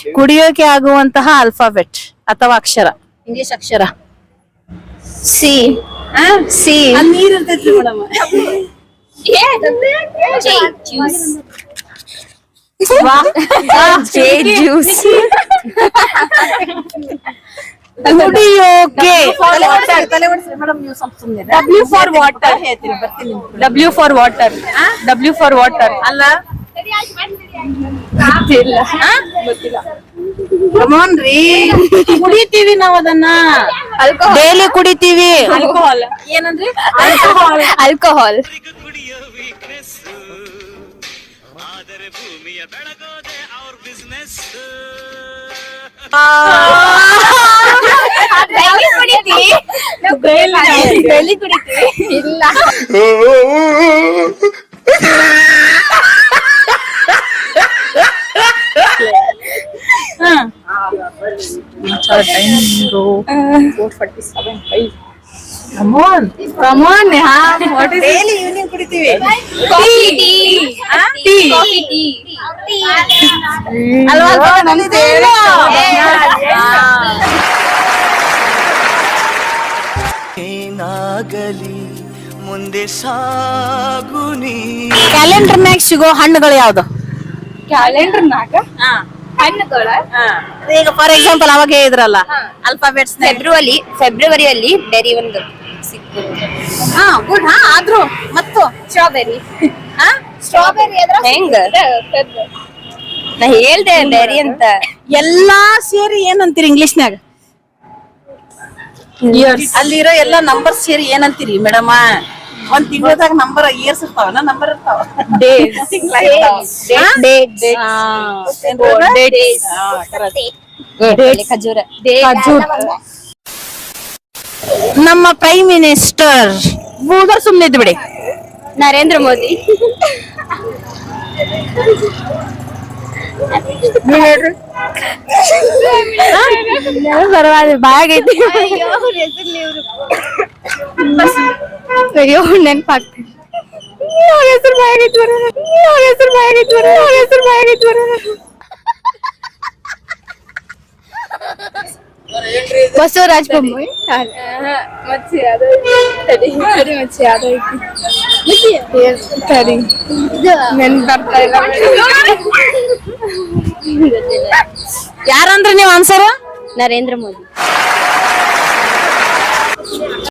ಕುಡಿಯೋಕೆ ಆಗುವಂತಹ ಅಲ್ಫಾಬೆಟ್ ಅಥವಾ ಅಕ್ಷರ ಇಂಗ್ಲಿಷ್ ಅಕ್ಷರ ಸಿ ಸಿ ನೀರ್ ಇರ್ತೈತ್ರಿ ಮೇಡಮ್ ಜ್ಯೂಸ್ ಕುಡಿಯೋಕೆ W for water W for water W for water ಅಲ್ಲ ರೀ. ಕುಡಿತೀವಿ ನಾವ್ ಅದನ್ನ. ಡೈಲಿ ಕುಡಿತೀವಿ. ಆಲ್ಕೋಹಾಲ್ ಏನಂದ್ರೆ? ಆಲ್ಕೋಹಾಲ್ ಕುಡಿಯೋ ವೀಕ್ನೆಸ್ ಆದರೆ ಭೂಮಿಯ ಬೆಳಗೋದೆ ಅವ್ರ ಬಿಸ್ನೆಸ್ ಡೈಲಿ ಕುಡಿತೀವಿ. ಇಲ್ಲ. ಪ್ರಮಾಣ ಡೈಲಿ ಈವ್ನಿಂಗ್ ಕುಡಿತೀವಿ ಅಲ್ವಾ ನಮ್ದೇ ಇಲ್ಲ. ಏನಾಗಲಿ ಮುಂದೆ ಸಾಗುನಿ ಕ್ಯಾಲೆಂಡರ್ನ್ಯಾಗ ಸಿಗೋ ಹಣ್ಣುಗಳು ಯಾವ್ದು? ಕ್ಯಾಲೆಂಡರ್ ನಾಗ ಹಣ್ಣುಗಳ. ಈಗ ಫಾರ್ ಎಕ್ಸಾಂಪಲ್ ಅವಾಗ ಹೇಳಿದ್ರಲ್ಲ ಅಲ್ಫಾಬೆಟ್ಸ್ ಫೆಬ್ರವರಿ ಫೆಬ್ರವರಿಯಲ್ಲಿ ಬೆರಿ ಒಂದು ಸಿಕ್ತು. ಹಾ ಗುಡ್ ಹಾ ಆದ್ರೂ ಮತ್ತು ಸ್ಟ್ರಾಬೆರಿ ಸ್ಟ್ರಾಬೆರಿ ಹೆಂಗ? ನಾ ಹೇಳ್ದೆ ಬೆರಿ ಅಂತ. ಎಲ್ಲಾ ಸೇರಿ ಏನಂತೀರಿ ಇಂಗ್ಲಿಷ್ನ್ಯಾಗ ಅಲ್ಲಿರೋ ಎಲ್ಲಾ ನಂಬರ್ ಸೇರಿ ಏನಂತೀರಿ ಮೇಡಮ್? ಒಂದ್ ತಿಂಗಳದಾಗ ನಂಬರ್ ಇಯರ್ಸ್ ಇರ್ತಾವ ನಂಬರ್ ಇರ್ತಾವ ಖಜೂರ ನಮ್ಮ ಪ್ರೈಮ್ ಮಿನಿಸ್ಟರ್ ಹೋಗೋರ್ ಸುಮ್ನೆ ಇದ್ ಬಿಡಿ ನರೇಂದ್ರ ಮೋದಿ ಪರವಾಗಿಲ್ಲ ಬಾಯಾಗೈತಿ ಅಯ್ಯೋ ನೆನ್ಪಾಗ್ತದೆ ಹೆಸರು ಅವ್ರ ಬರೋಣ ಹೆಸರು ಬಾಯಾಗೈತಿ ಬರೋಣ ಹೆಸರು ಬಾಯಾಗಿತ್ತು ಬರೋಣ ಬಸವರಾಜ ಬೊಮ್ಮಾಯಿ? ಮಚ್ಚಿ ಅದು ತಡಿ. ತಡಿ ಮಚ್ಚಿ ಅದು ತಡಿ. ನೆನ್ ಬರ್ತಾ ಇಲ್ಲ. ಯಾರಂದ್ರಿ ನೀವು ಆನ್ಸರ್ ನರೇಂದ್ರ ಮೋದಿ.